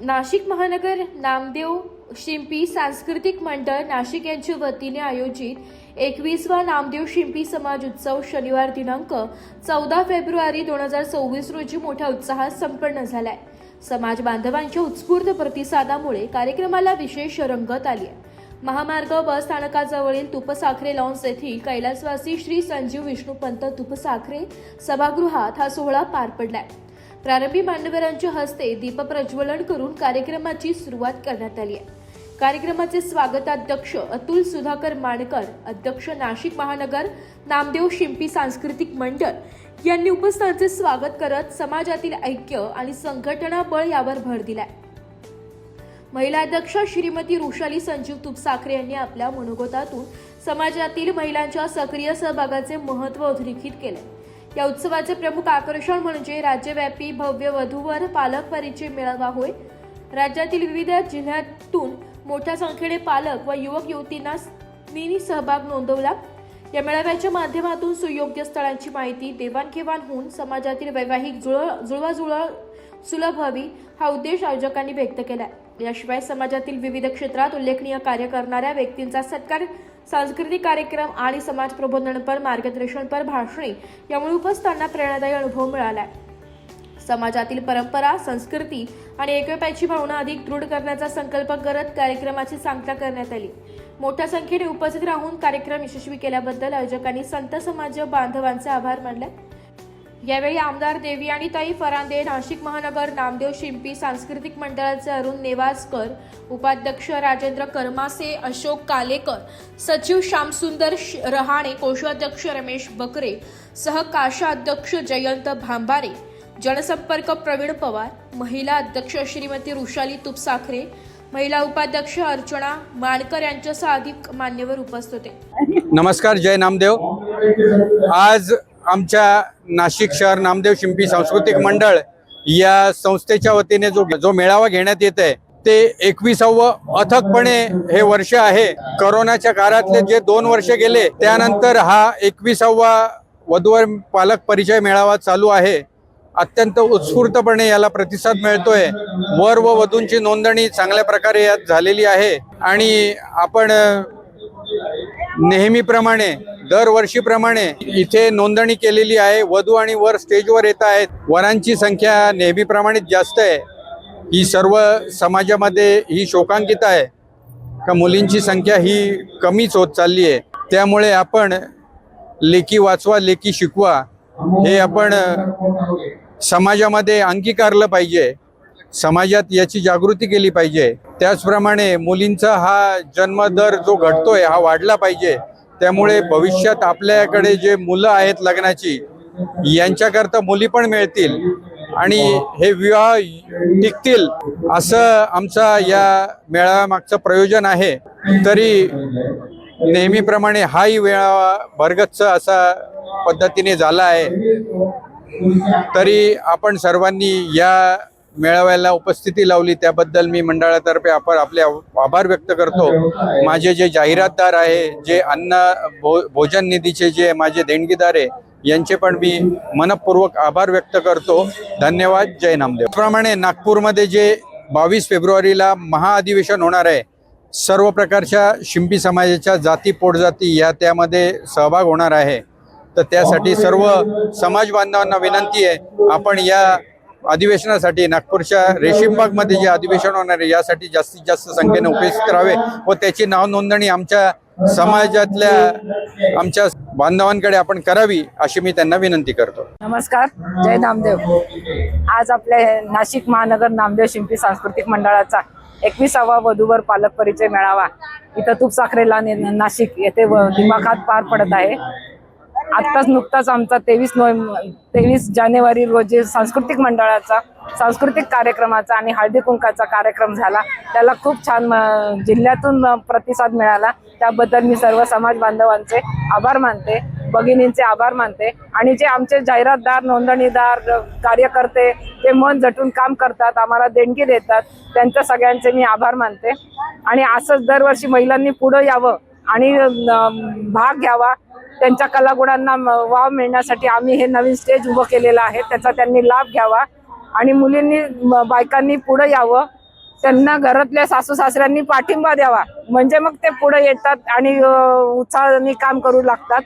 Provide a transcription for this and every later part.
नाशिक महानगर नामदेव शिंपी सांस्कृतिक मंडळ नाशिक यांच्या वतीने आयोजित एकवीसवा नामदेव शिंपी समाज उत्सव शनिवार दिनांक चौदा फेब्रुवारी दोन हजार सव्वीस रोजी मोठ्या उत्साहात संपन्न झालाय. समाज बांधवांच्या उत्स्फूर्त प्रतिसादामुळे कार्यक्रमाला विशेष रंगत आली आहे महामार्ग बस स्थानकाजवळील तुपसाखरे लॉन्स येथील कैलासवासी श्री संजीव विष्णुपंत तुपसाखरे सभागृहात हा सोहळा पार पडलाय. प्रारंभी मान्यवरांच्या हस्ते दीपप्रज्वलन करून कार्यक्रमाची सुरुवात करण्यात आली आहे. कार्यक्रमाचे स्वागताध्यक्ष अतुल सुधाकर माणकर अध्यक्ष नाशिक महानगर नामदेव शिंपी सांस्कृतिक मंडळ यांनी उपस्थांचे स्वागत करत समाजातील ऐक्य आणि संघटना बळ यावर भर दिलाय. महिला अध्यक्ष श्रीमती रुशाली संजीव तुपसाखरे यांनी आपल्या मनोगतातून समाजातील महिलांच्या सक्रिय सहभागाचे महत्त्व अधोरेखित केले या उत्सवाचे प्रमुख आकर्षण म्हणजे राज्यव्यापी भव्य वधूवर पालक परिचय मेळावा होय. राज्यातील विविध जिल्ह्यातून मोठ्या संख्येने पालक व युवक युवतींना नी सहभाग नोंदवला. या मेळाव्याच्या माध्यमातून सुयोग्य स्थळांची माहिती देवाणघेवाण होऊन समाजातील वैवाहिक जुळ जुळवाजुळव सुलभ व्हावी हा उद्देश आयोजकांनी व्यक्त केला याशिवाय समाजातील विविध क्षेत्रात उल्लेखनीय कार्य करणाऱ्या व्यक्तींचा सत्कार सांस्कृतिक कार्यक्रम आणि समाज प्रबोधनपर मार्गदर्शनपर भाषणे यामुळे उपस्थांना प्रेरणादायी अनुभव मिळाला समाजातील परंपरा संस्कृती आणि एकोप्याची भावना अधिक दृढ करण्याचा संकल्प करत कार्यक्रमाची सांगता करण्यात आली. मोठ्या संख्येने उपस्थित राहून कार्यक्रम यशस्वी केल्याबद्दल आयोजकांनी संत समाज बांधवांचे आभार मानले. यावेळी आमदार देवी आणि ताई फरांदे नाशिक महानगर नामदेव शिंपी सांस्कृतिक मंडळाचे अरुण नेवासकर उपाध्यक्ष राजेंद्र करमासे अशोक कालेकर सचिव श्यामसुंदर श- रहाणे कोषाध्यक्ष रमेश बकरे सह काशा अध्यक्ष जयंत भांबारे जनसंपर्क प्रवीण पवार महिला अध्यक्ष श्रीमती ऋषाली तुपसाखरे महिला उपाध्यक्ष अर्चना मानकर यांच्यासह अधिक मान्यवर उपस्थित होते. नमस्कार जय नामदेव. आज आमच्या नाशिक शहर नामदेव शिंपी सांस्कृतिक मंडळ या संस्थेच्या वतीने जो जो मेळावा घेण्यात येत आहे ते एकविसावं अथकपणे हे वर्ष आहे. करोनाच्या काळातले जे दोन वर्ष गेले त्यानंतर हा एकविसावा वधूवर पालक परिचय मेळावा चालू आहे. अत्यंत उत्स्फूर्तपणे याला प्रतिसाद मिळतोय. वर व वधूंची नोंदणी चांगल्या प्रकारे यात झालेली आहे. आणि आपण नेहमीप्रमाणे दरवर्षीप्रमाणे इथे नोंदणी केलेली आहे. वधू आणि वर स्टेजवर येत आहेत. वरांची संख्या नेहमीप्रमाणेच जास्त आहे. ही सर्व समाजामध्ये ही शोकांकित आहे. का मुलींची संख्या ही कमीच होत चालली आहे. त्यामुळे आपण लेखी वाचवा लेखी शिकवा हे आपण समाजामध्ये अंगीकारलं पाहिजे. समाजात याची जागृती केली पाहिजे. त्याचप्रमाणे मुलींचा हा जन्मदर जो घटतोय हा वाढला पाहिजे. त्यामुळे भविष्यात आपल्याकडे जे मुलं आहेत लग्नाची यांच्याकरता मुली पण मिळतील आणि हे विवाह टिकतील असं आमचा या मेळाव्यामागचं प्रयोजन आहे. तरी नेहमीप्रमाणे हाही वेळा भरगच्च असा पद्धतीने झाला आहे. तरी आपण सर्वांनी या मेळाव्याला उपस्थिती लावली त्याबद्दल मी मंडळातर्फे आपण आपले आभार व्यक्त करतो. माझे जे जाहिरातदार आहे जे अन्न भो भोजन निधीचे जे माझे देणगीदार आहे यांचे पण मी मनपूर्वक आभार व्यक्त करतो. धन्यवाद. जय नामदेव. त्याप्रमाणे नागपूरमध्ये जे बावीस फेब्रुवारीला महाअधिवेशन होणार आहे सर्व प्रकारच्या शिंपी समाजाच्या जाती पोटजाती या त्यामध्ये सहभाग होणार आहे. तर त्यासाठी सर्व समाज बांधवांना विनंती आहे आपण या अधिवेशनासाठी नागपूरच्या रेशीमबागमध्ये जे अधिवेशन होणार आहे यासाठी जास्तीत जास्त संख्येने उपस्थित राहावे व त्याची नाव नोंदणी आमच्या समाजातल्या आमच्या बांधवांकडे आपण करावी अशी मी त्यांना विनंती करतो. नमस्कार जय नामदेव. आज आपल्या नाशिक महानगर नामदेव शिंपी सांस्कृतिक मंडळाचा एकविसावा वधूवर पालक परिचय मेळावा. इथं तुपसाखरेला ने- नाशिक येथे दिमाखात पार पडत आहे. आत्ताच नुकताच आमचा तेवीस नोव्हेंबर तेवीस जानेवारी रोजी सांस्कृतिक मंडळाचा सांस्कृतिक कार्यक्रमाचा आणि हळदी कुंकाचा कार्यक्रम झाला. त्याला खूप छान जिल्ह्यातून प्रतिसाद मिळाला. त्याबद्दल मी सर्व समाज बांधवांचे आभार मानते भगिनींचे आभार मानते आणि जे आमचे जाहिरातदार नोंदणीदार कार्यकर्ते ते मन झटून काम करतात आम्हाला देणगी देतात त्यांच्या सगळ्यांचे मी आभार मानते. आणि असंच दरवर्षी महिलांनी पुढं यावं आणि भाग घ्यावा त्यांच्या कलागुणांना वाव मिळण्यासाठी आम्ही हे नवीन स्टेज उभं केलेलं आहे. त्याचा त्यांनी लाभ घ्यावा. आणि मुलींनी बायकांनी पुढे यावं. त्यांना घरातल्या सासू सासऱ्यांनी पाठिंबा द्यावा. म्हणजे मग ते पुढे येतात आणि उत्साहाने काम करू लागतात.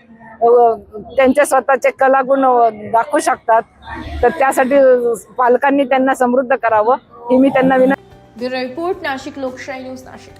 त्यांचे स्वतःचे कलागुण दाखवू शकतात. तर त्यासाठी पालकांनी त्यांना समृद्ध करावं ही मी त्यांना विनंती ब्युरो रिपोर्ट नाशिक लोकशाही न्यूज नाशिक.